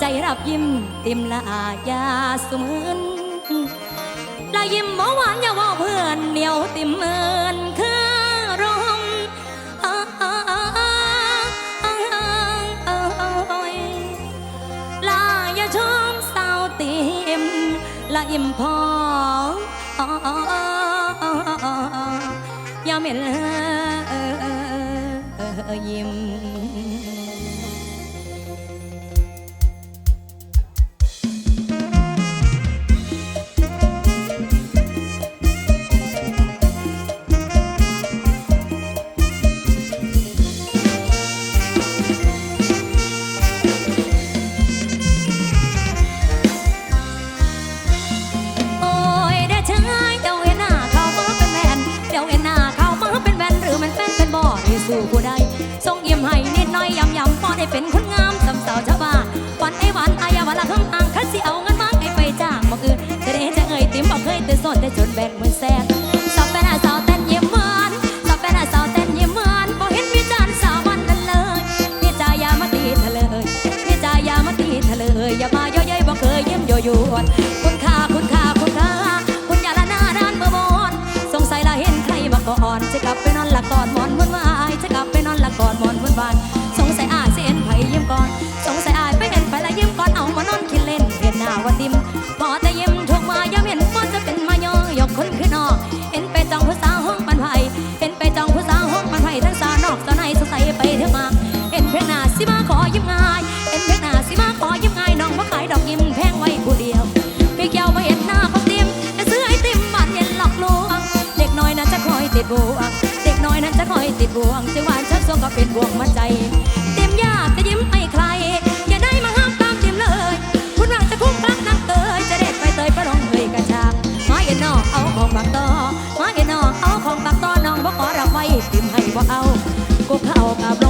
ใจรับยิ้มติมละอายาสมืนละยิ้มบ่หวานอย่าว่าเพื่อนเหนียวติมเมินคือรมลาอย่าชมสาวติมละยิ้มพออย่าเหม็นยิ้ม บ่เอาก็เข้ากับ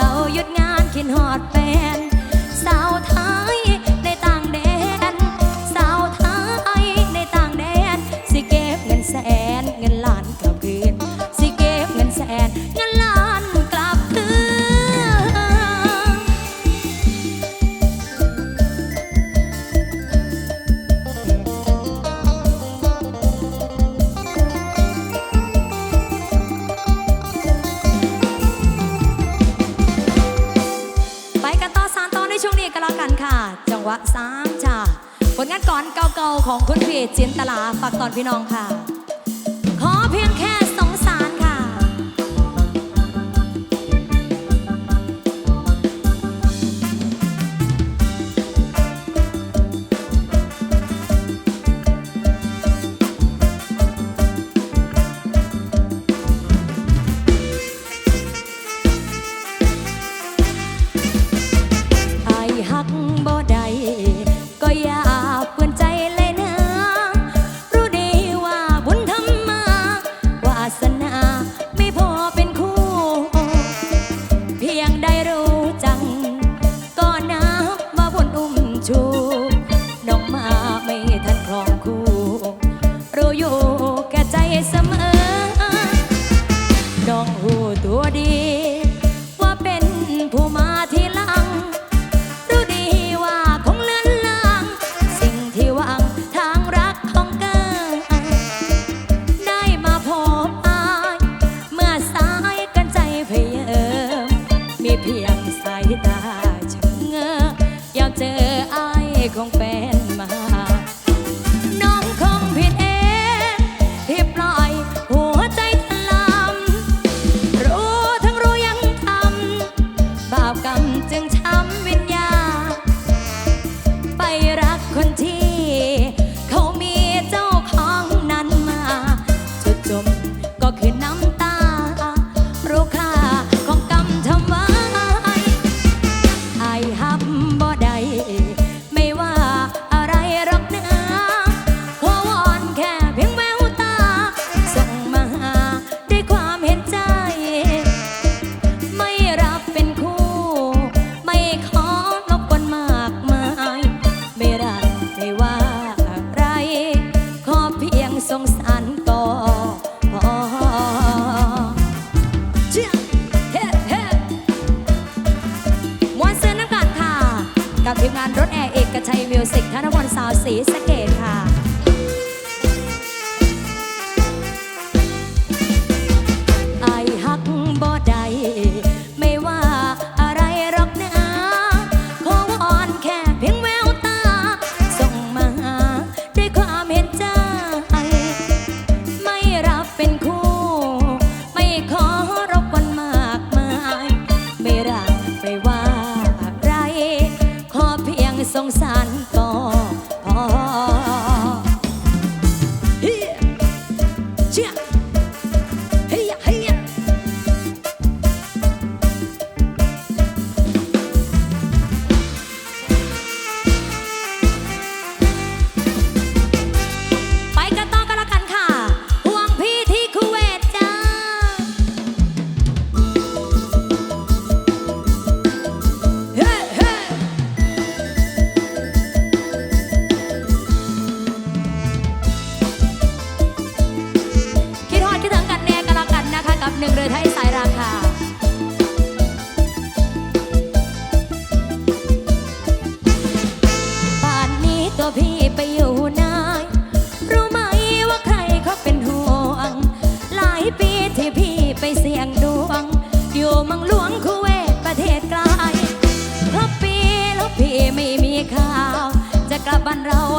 เศร้าหยุดงานขินหอดแวะสามจ่าผลงานก่อนเก่าๆของคุณพีชจินตลาฝากตอนพี่น้องค่ะ con pena.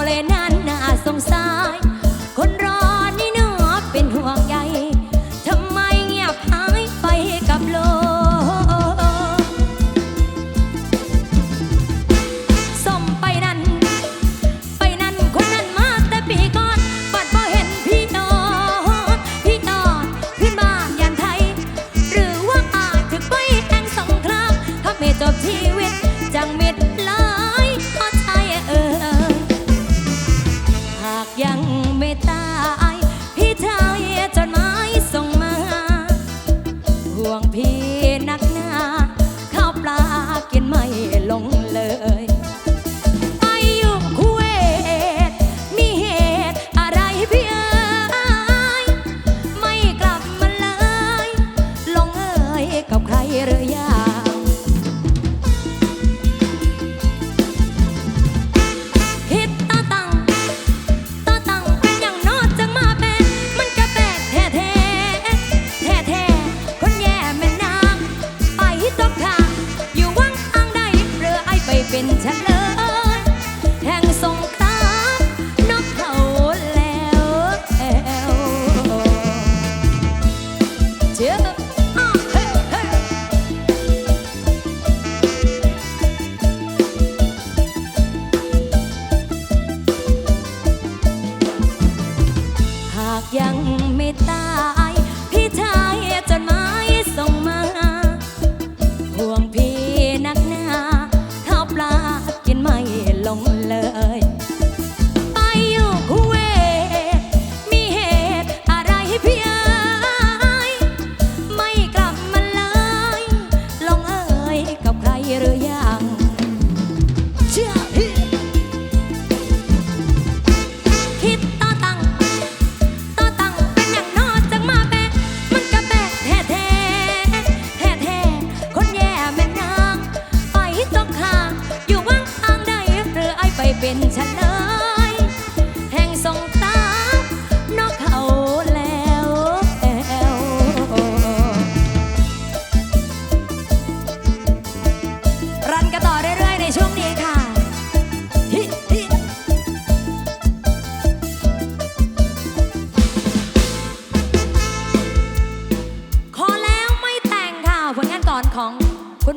เลนะ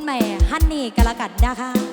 แม่ฮันนี่กัละกัดนะคะ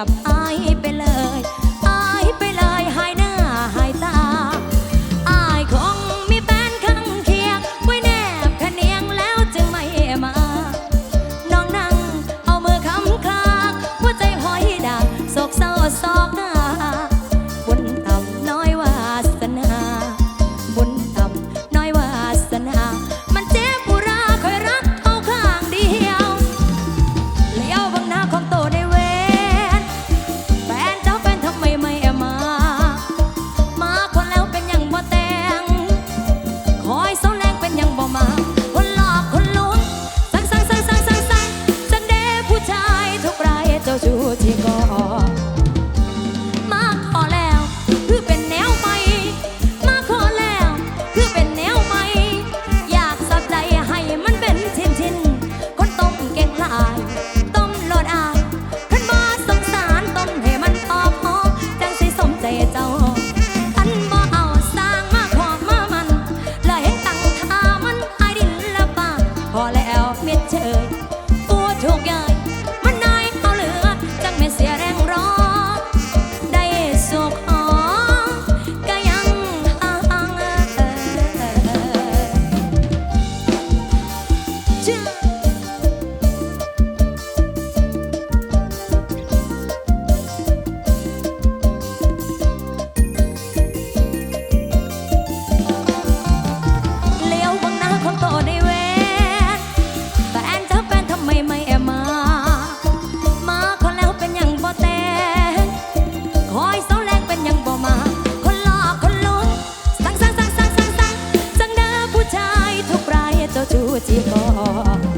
up. I 哦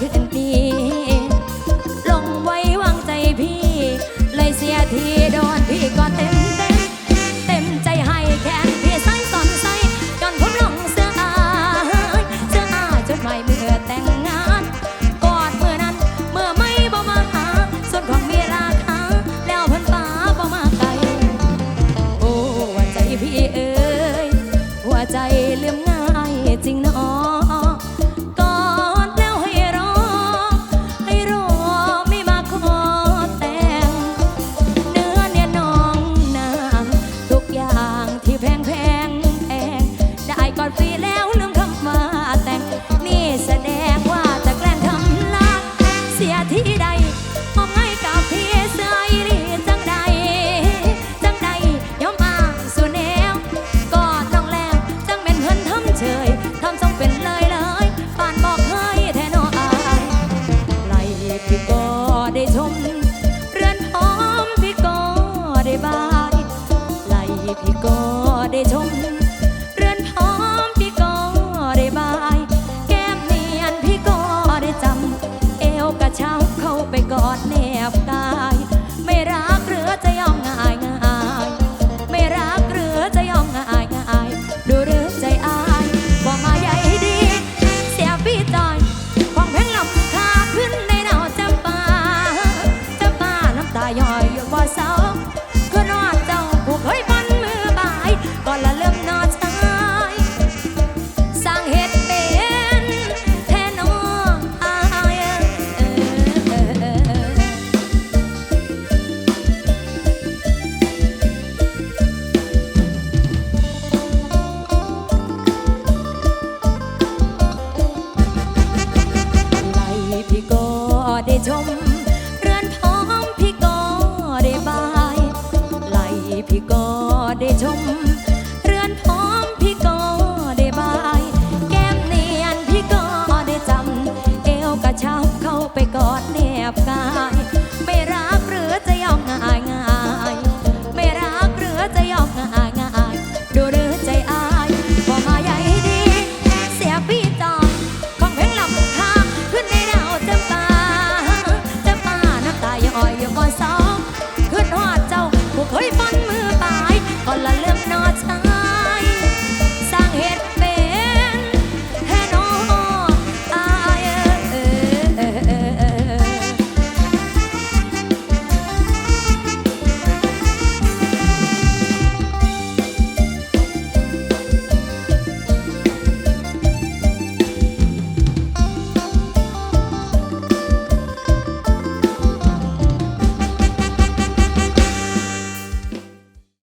ขึ้น